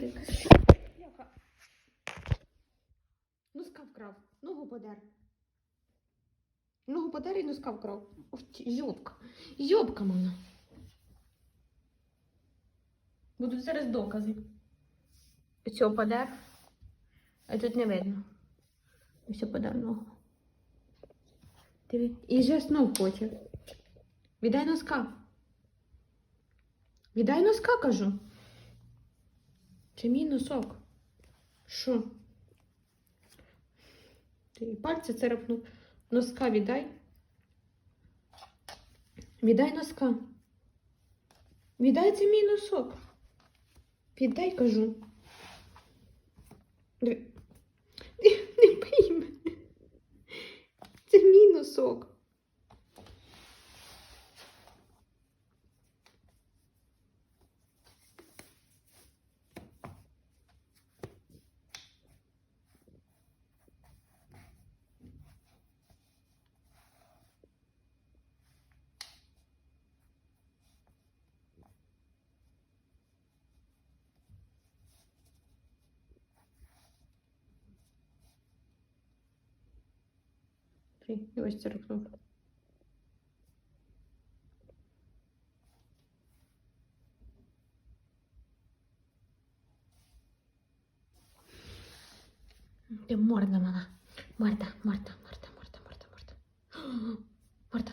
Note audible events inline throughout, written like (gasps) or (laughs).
робити? Бляха. Носка вкрав. Ногу подер. Ногу подер і носка вкрав. Ох, ті, Йобка. Йобка мене. Будуть зараз докази. Цього подер. А тут не видно. Ось подер ногу. І вже знов хоче. Віддай носка. Віддай носка, кажу. Це мій носок. Що? Ти пальці царапнув. Носка віддай. Віддай носка. Віддай це мій носок. Віддай, кажу. (laughs) Не бий мене. Це мій носок. Ти, і ось царапнув. Ти морда мала. Марта, Марта, Марта, Марта, Марта, Марта. (gasps) Марта.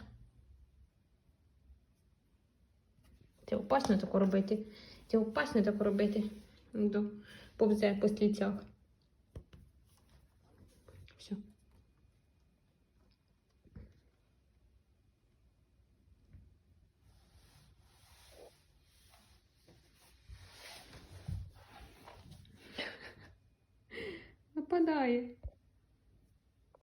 Це опасно таке робити. Це опасно таке робити. Повзе по слідцях. Все. Нападає.